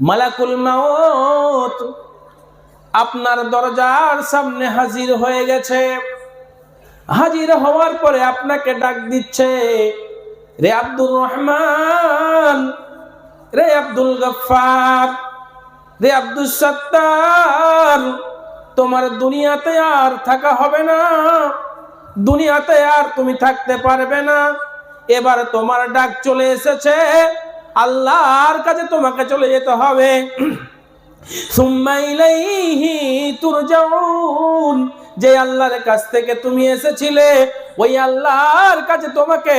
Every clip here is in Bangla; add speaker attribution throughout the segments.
Speaker 1: মালাকুল মাউত, আপনার দরজার সামনে হাজির হয়ে গেছে। হাজির হওয়ার পরে আপনাকে ডাক দিচ্ছে, রে আব্দুর রহমান, রে আব্দুল গফফার, রে আব্দুল সত্তার, তোমার দুনিয়াতে আর থাকা হবে না, দুনিয়াতে আর তুমি থাকতে পারবে না। এবার তোমার ডাক চলে এসেছে আল্লাহর কাছে তোমাকে চলে যেতে হবে। যে আল্লাহর কাছ থেকে তুমি এসেছিলে, ওই আল্লাহর কাছে তোমাকে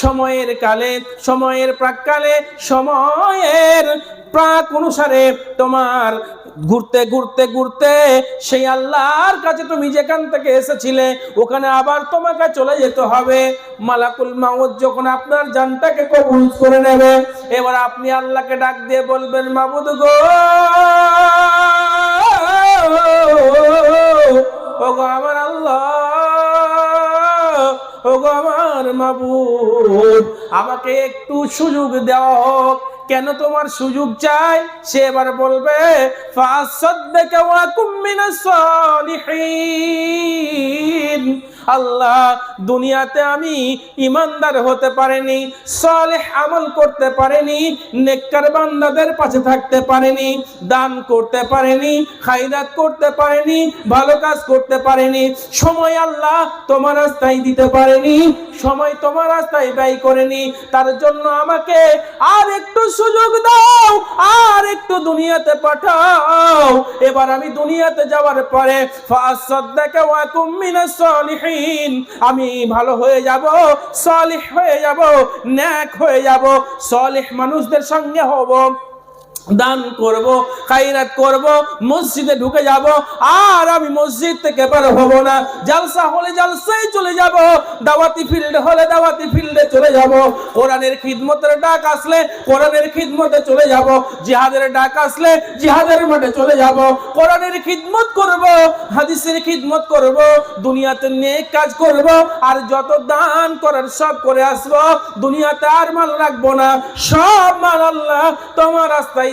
Speaker 1: সময়ের কালে, সময়ের প্রাককালে, সময়ের প্রাক অনুসারে তোমার ঘুরতে ঘুরতে ঘুরতে সেই আল্লাহর কাছে তুমি যেখান থেকে এসেছিলে, ওখানে আবার তোমাকে চলে যেতে হবে। মালাকুল মাউত যখন আপনার জানটাকে কবুল করে নেবে, এবার আপনি আল্লাহকে ডাক দিয়ে বলবেন, মাবুদ গো, ওগো আমার আল্লাহ, ওগো আমার মাবুদ, আমাকে একটু সুযোগ দেওয়া হোক। কেন তোমার সুযোগ চাই? সে এবার বলবে ফাসাদ্দাকা ওয়া কুম মিনাস সালিহিন। আল্লাহ, দুনিয়াতে আমি ইমানদার হতে পারিনি, সালেহ আমল করতে পারিনি, নেককার বান্দাদের পাশে থাকতে পারিনি, দান করতে পারিনি খাইরাত করতে পারিনি, ভালো কাজ করতে পারিনি, সময় আল্লাহ তোমার রাস্তায় দিতে পারেনি, সময় তোমার রাস্তায় ব্যয় করেনি, তার জন্য আমাকে আর একটু সুযোগ দাও, আর একটু দুনিয়াতে পাঠাও। এবার আমি দুনিয়াতে যাওয়ার পরে ফাসাদ্দাকা ওয়া কুম মিনাস সালিহিন। আমি ভালো হয়ে যাব সলিহ হয়ে যাব ন্যাক হয়ে যাব সলিহ মানুষদের সঙ্গে হব। দান করব খাইরাত করব, মসজিদে ঢুকে যাব, আর আমি মসজিদ থেকে বের হব না। জালসা হলে জালসায় চলে যাব, দাওয়াতি ফিল্ড হলে দাওয়াতি ফিল্ডে চলে যাব। কোরআনের খিদমতের ডাক আসলে কোরআনের খিদমতে চলে যাব। জিহাদের ডাক আসলে জিহাদের মাঠে চলে যাব। কোরআনের খিদমত করব, হাদিসের খিদমত করব, দুনিয়াতে নেক কাজ করব, আর যত দান করার সব করে আসব, দুনিয়াতে আর মাল রাখব না। সব মাল আল্লাহ তোমার রাস্তায়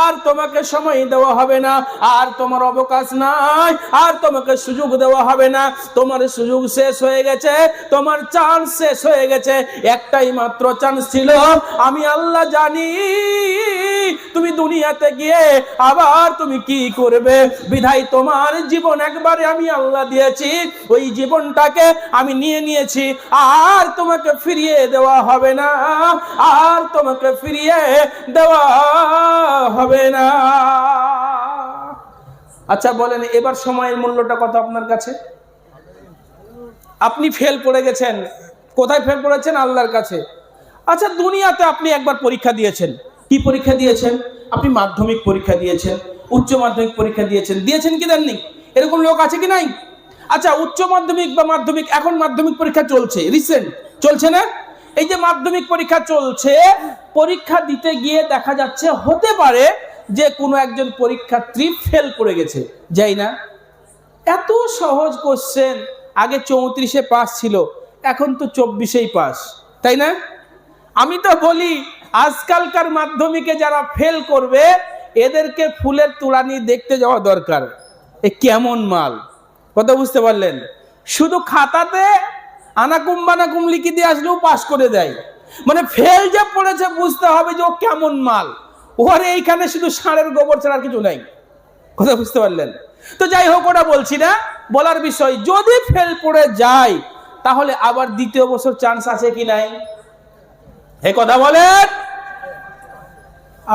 Speaker 1: আর তোমাকে সময় দেওয়া হবে না, আর তোমার অবকাশ নাই, আর তোমাকে সুযোগ দেওয়া হবে না। তোমার সুযোগ শেষ হয়ে গেছে, তোমার চান্স শেষ হয়ে গেছে। একটাই মাত্র চান্স ছিল, আমি আল্লাহ জানি তুমি দুনিয়াতে গিয়ে আবার তুমি কি করবে। বিধাই তোমার জীবন একবারে আমি আল্লাহ দিয়েছি, ওই জীবনটাকে আমি নিয়ে নিয়েছি, আর তোমাকে ফিরিয়ে দেওয়া হবে না, আর তোমাকে ফিরিয়ে দেওয়া হবে না। আচ্ছা বলেন, এবার সময়ের মূল্যটা কত আপনার কাছে? আপনি ফেল পড়ে গেছেন। কোথায় ফেল পড়েছেন আল্লাহর কাছে। আচ্ছা দুনিয়াতে আপনি একবার পরীক্ষা দিয়েছেন। কি পরীক্ষা দিয়েছেন? আপনি মাধ্যমিক পরীক্ষা দিয়েছেন, উচ্চ মাধ্যমিক পরীক্ষা দিয়েছেন। দিয়েছেন কি দেননি? এরকম লোক আছে কি নাই? আচ্ছা উচ্চ মাধ্যমিক বা মাধ্যমিক, এখন মাধ্যমিক পরীক্ষা চলছে রিসেন্ট চলছে না? এই যে মাধ্যমিক পরীক্ষা চলছে, পরীক্ষা দিতে গিয়ে দেখা যাচ্ছে, হতে পারে যে কোনো একজন পরীক্ষার্থী ফেল করে গেছে। যাই না? এত সহজ কোশ্চেন আগে চৌত্রিশে পাস ছিল, এখন তো চব্বিশেই পাস তাই না? আমি তো বলি, আজকালকার মাধ্যমিকে যারা ফেল করবে, এদেরকে ফুলের তুলানি দেখতে যাওয়া দরকার। এ কেমন মাল? কথা বুঝতে পারলেন? শুধু খাতাতে আনাকুম বানাকুম লিখে দিয়ে আসলেও পাস করে দেয়। মানে ফেল যে পড়েছে বুঝতে হবে যে ও কেমন মাল। ওর এইখানে শুধু ষাঁড়ের গোবর ছাড়া আর কিছু নাই। কথা বুঝতে পারলেন? তো যাই হোক ওটা বলছি না। বলার বিষয় যদি ফেল পড়ে যায় তাহলে আবার দ্বিতীয় বছর চান্স আছে কি নাই? এ কথা বলেন।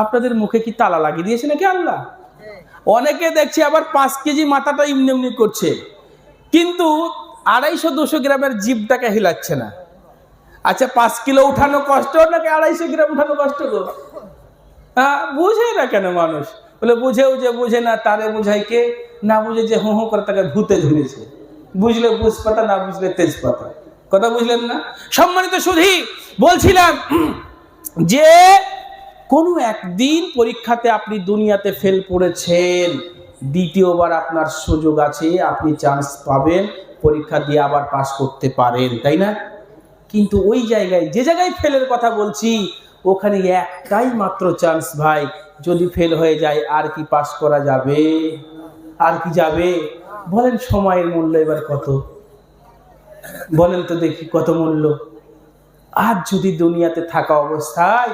Speaker 1: আপনাদের মুখে কি তালা লাগিয়ে দিয়েছে নাকি আল্লাহ? অনেকে দেখছি আবার পাঁচ কেজি মাথাটা এমনি করছে। কিন্তু আড়াইশো দুশো গ্রামের জিভটাকে হিলাচ্ছে না। আচ্ছা পাঁচ কিলো উঠানো কষ্ট নাকি আড়াইশো গ্রাম উঠানো কষ্ট গো? হ্যাঁ বুঝে না কেন মানুষ? বলে, বুঝেও যে বুঝে না, তারে বুঝাই কে? না বুঝে যে হু হু করে তাকে ভূতে ধরেছে। বুঝলে বুঝপাতা না বুঝলে তেজপাতা। কথা বুঝলেন না? সম্মানিত সুধী, বলছিলাম, যে কোনো একদিন পরীক্ষাতে আপনি দুনিয়াতে ফেল পড়েছেন, দ্বিতীয়বার আপনার সুযোগ আছে, আপনি চান্স পাবেন পরীক্ষা দিয়ে আবার পাশ করতে পারেন, তাই না? কিন্তু ওই জায়গায়, যে জায়গায় ফেলের কথা বলছি, ওখানে একটাই মাত্র চান্স ভাই, যদি ফেল হয়ে যায়, আর কি পাশ করা যাবে? আর কি যাবে? বলেন সময়ের মূল্য এবার কত? বলেন তো দেখি কত মূল্য? আজ যদি দুনিয়াতে থাকা অবস্থায়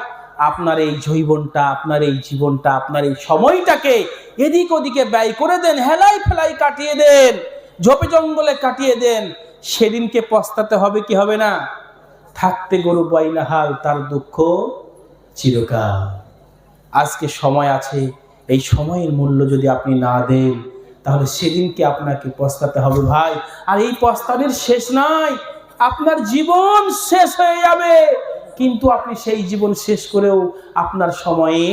Speaker 1: আপনার এই জৈবনটা, আপনার এই জীবনটা, আপনার এই সময়টাকে এদিক ওদিকে ব্যয় করে দেন, হেলাই ফেলাই কাটিয়ে দেন ঝোপে জঙ্গলে কাটিয়ে দেন, সেদিনকে পস্তাতে হবে কি হবে না? থাকতে গরু বাইনা হাল তার দুঃখ চিরকাল। আজকে সময় আছে, এই সময়ের মূল্য যদি আপনি না দেন, তাহলে সেদিনকে আপনাকে পস্তাতে হবে ভাই। আর এই পস্তানের শেষ নাই, আপনার জীবন শেষ হয়ে যাবে। কিন্তু আপনি সেই জীবন শেষ করেও আপনার সময়ে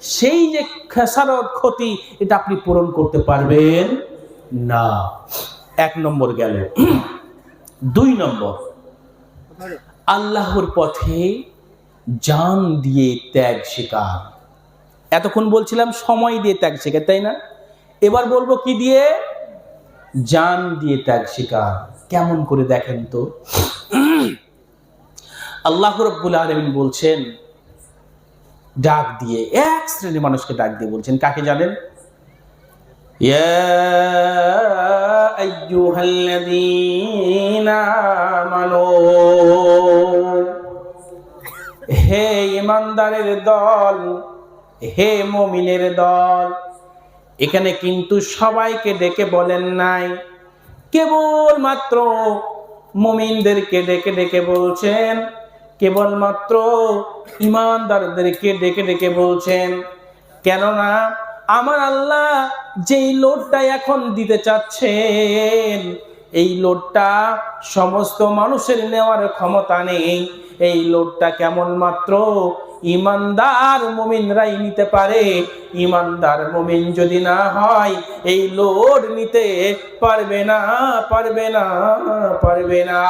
Speaker 1: সেই যে খেসারত ক্ষতি, এটা আপনি পূরণ করতে পারবেন। না, এক নম্বর গেল। দুই নম্বর, আল্লাহর পথে জান দিয়ে ত্যাগ শেখার এতক্ষণ বলছিলাম সময় দিয়ে ত্যাগ শেখার তাই না? এবার বলব কি দিয়ে? জান দিয়ে ত্যাগ শেখার কেমন করে দেখেন তো? আল্লাহ রব্বুল আলমিন বলছেন, ডাক দিয়ে, এক শ্রেণির মানুষকে ডাক দিয়ে বলছেন। কাকে জানেন? يا أيها الذين آمنوا হে ইমানদারের দল হে মমিনের দল এখানে কিন্তু সবাইকে ডেকে বলেন নাই কেবলমাত্র মমিনদেরকে ডেকে ডেকে বলছেন কেবলমাত্র ইমানদারদেরকে ডেকে ডেকে বলছেন কেননা আমার আল্লাহ যেই লোডটা এখন দিতে চাচ্ছেন, এই লোডটা সমস্ত মানুষের নেওয়ার ক্ষমতা নেই। এই লোডটা কেমনমাত্র ইমানদার মুমিনরাই নিতে পারে। ইমানদার মুমিন যদি না হয়, এই লোড নিতে পারবে না পারবে না পারবে না।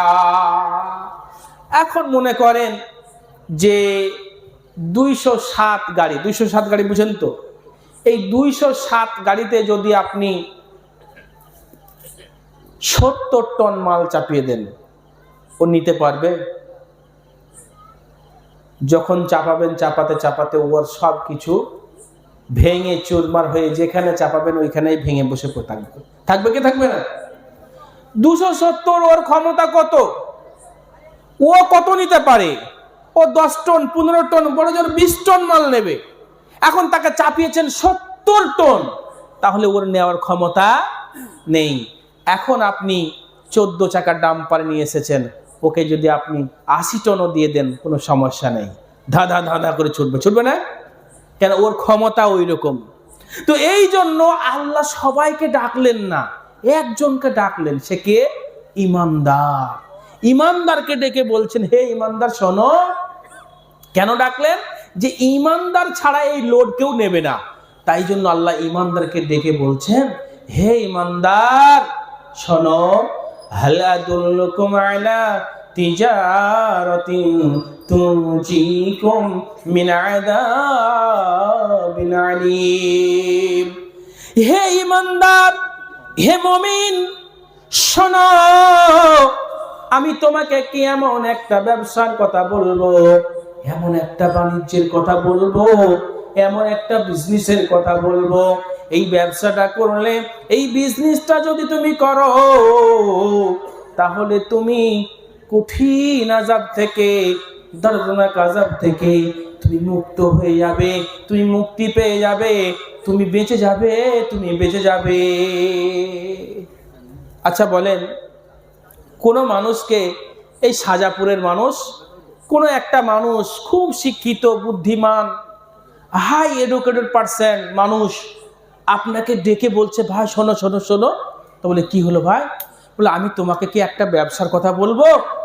Speaker 1: এখন মনে করেন যে দুইশো সাত গাড়ি, দুইশো সাত গাড়ি বুঝেন তো? এই দুইশো সাত গাড়িতে যদি আপনি সত্তর টন মাল চাপিয়ে দেন, ও নিতে পারবে? যখন চাপাবেন, চাপাতে চাপাতে ওর সব কিছু ভেঙে চুরমার হয়ে যেখানে চাপাবেন, ওইখানেই ভেঙে বসে থাকবে। থাকবে কি থাকবে না? দুশো সত্তর ওর ক্ষমতা কত? ও কত নিতে পারে? ও দশ টন, পনেরো টন, বড় জোর বিশ টন মাল নেবে। এখন তাকে চাপিয়েছেন সত্তর টন। তাহলে ওর নেওয়ার ক্ষমতা নেই। এখন আপনি চোদ্দ চাকার ডাম্পার নিয়ে এসেছেন। ওকে যদি আপনি আশি টনও দিয়ে দেন, কোনো সমস্যা নেই। ধাঁধা ধাঁধা করে ছুটবে। ছুটবে না? কেন? ওর ক্ষমতা ওই রকম তো এই জন্য আল্লাহ সবাইকে ডাকলেন না। একজনকে ডাকলেন। সে কে? ইমানদার। ইমানদারকে ডেকে বলছেন, হে ইমানদার, শোনো। কেন ডাকলেন? যে ইমানদার ছাড়া এই লোড কেউ নেবে না। তাই জন্য আল্লাহ ইমানদারকে ডেকে বলছেন, হে ইমানদার, শোনো হে ইমানদার, হে মুমিন, শোনো, আমি তোমাকে কি এমন একটা ব্যবসার কথা বলব। এমন একটা বাণিজ্যের কথা বলব, এমন একটা বিজনেসের কথা বলব। এই ব্যবসাটা করলে, এই বিজনেসটা যদি তুমি করো, তাহলে তুমি কঠিন আজাব থেকে, দর্দনাক আজাব থেকে তুমি মুক্ত হয়ে যাবে, তুমি মুক্তি পেয়ে যাবে, তুমি বেঁচে যাবে, তুমি বেঁচে যাবে। আচ্ছা বলেন, কোনো মানুষকে এই সাজাপুরের মানুষ কোনো একটা মানুষ খুব শিক্ষিত, বুদ্ধিমান হাই এডুকেটেড পার্সন মানুষ আপনাকে ডেকে বলছে, ভাই, শোনো শোনো শোনো। তো বলে, কি হলো ভাই? বলে, আমি তোমাকে কি একটা ব্যবসার কথা বলব?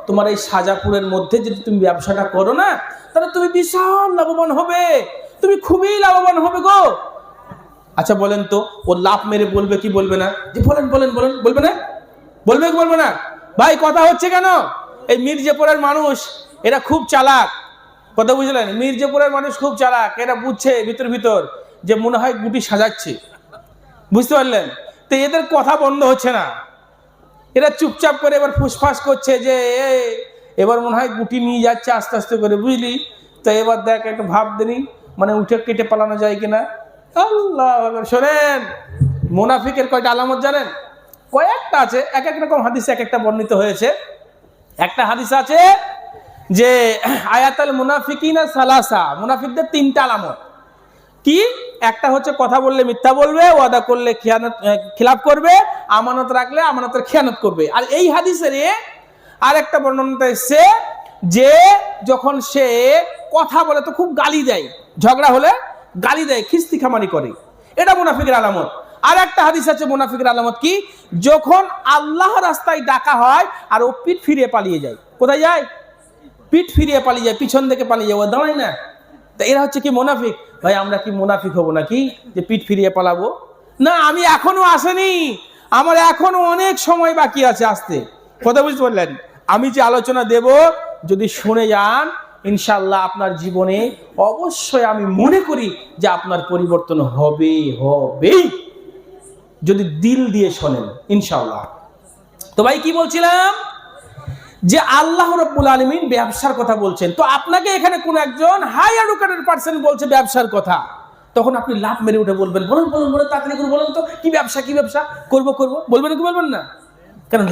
Speaker 1: তোমার এই সাজাপুরের মধ্যে যদি তুমি ব্যবসাটা করো না, তাহলে তুমি বিশাল লাভবান হবে। তুমি খুবই লাভবান হবে গো। আচ্ছা বলেন তো, ও লাভ মেরে বলবে, কি বলবে না? যে, বলেন বলেন বলেন, বলবে না? বলবে কি বলবে না? ভাই, কথা হচ্ছে কেন? এই মির্জাপুরের মানুষ এরা খুব চালাক। কথা বুঝলেন? মির্জাপুরের মানুষ খুব চালাক। এরা বুঝছে ভিতর ভিতর যে মনে হয় গুটি সাজাচ্ছে। বুঝতে পারলেন? তো এদের কথা বন্ধ হচ্ছে না। এরা চুপচাপ করে এবার ফুসফাস করছে যে এ, এবার মনে হয় গুটি নিয়ে যাচ্ছে আস্তে আস্তে করে বুঝলি? তো এবার দেখ একটু ভাব দিনি মানে উঠে কেটে পালানো যায় কিনা। আল্লাহ। শোনেন মোনাফিকের কয়টা আলামত জানেন? কয়েকটা আছে এক এক রকম হাদিস এক একটা বর্ণিত হয়েছে। একটা হাদিস আছে যে আয়াতাল মুনাফিকিনা সালাসা, মুনাফিকদের তিনটা আলামত। কি? একটা হচ্ছে কথা বললে মিথ্যা বলবে, ওয়াদা করলে খিয়ানত খিলাফ করবে, আমানত রাখলে আমানতের খেয়ানত করবে। আর এই হাদিসের আর একটা বর্ণনাটা এসছে যে যখন সে কথা বলে তো খুব গালি দেয়, ঝগড়া হলে গালি দেয়, খিস্তি খামারি করে। এটা মুনাফিকের আলামত। আর একটা হাদিস আছে মুনাফিকের আলামত কি? যখন আল্লাহ রাস্তায় ডাকা হয় আর ও পিঠ ফিরিয়ে পালিয়ে যায়, কোথায় যায়? পিঠ ফিরিয়ে পালিয়ে যায়, পিছন থেকে পালিয়ে যায়, ও দাঁড়ায় না। তা এরা হচ্ছে কি মুনাফিক? ভাই, আমরা কি মুনাফিক হব নাকি? যে পিঠ ফিরিয়ে পালাবো? না, আমি এখনও আসেনি। আমার এখনও অনেক সময় বাকি আছে আসতে। কথা বুঝতে পারলেন? আমি যে আলোচনা দেব, যদি শুনে যান ইনশাল্লাহ আপনার জীবনে অবশ্যই আমি মনে করি যে আপনার পরিবর্তন হবে, হবেই। যদি দিল দিয়ে শোনেন ইনশাল্লাহ তো ভাই, কি বলছিলাম? যে আল্লাহ রব্বুল আলমিন ব্যবসার কথা বলছেন। তো আপনাকে এখানে কোন একজন হাই এডুকেটেড পার্সন বলছে ব্যবসার কথা। তখন আপনি লাভ মেরে উঠে বলবেন, বলুন বলুন বলুন, তাড়াতাড়ি করে বলুন তো, কি ব্যবসা কি ব্যবসা? করব করব। বলবেন কি বলবেন না? কারণ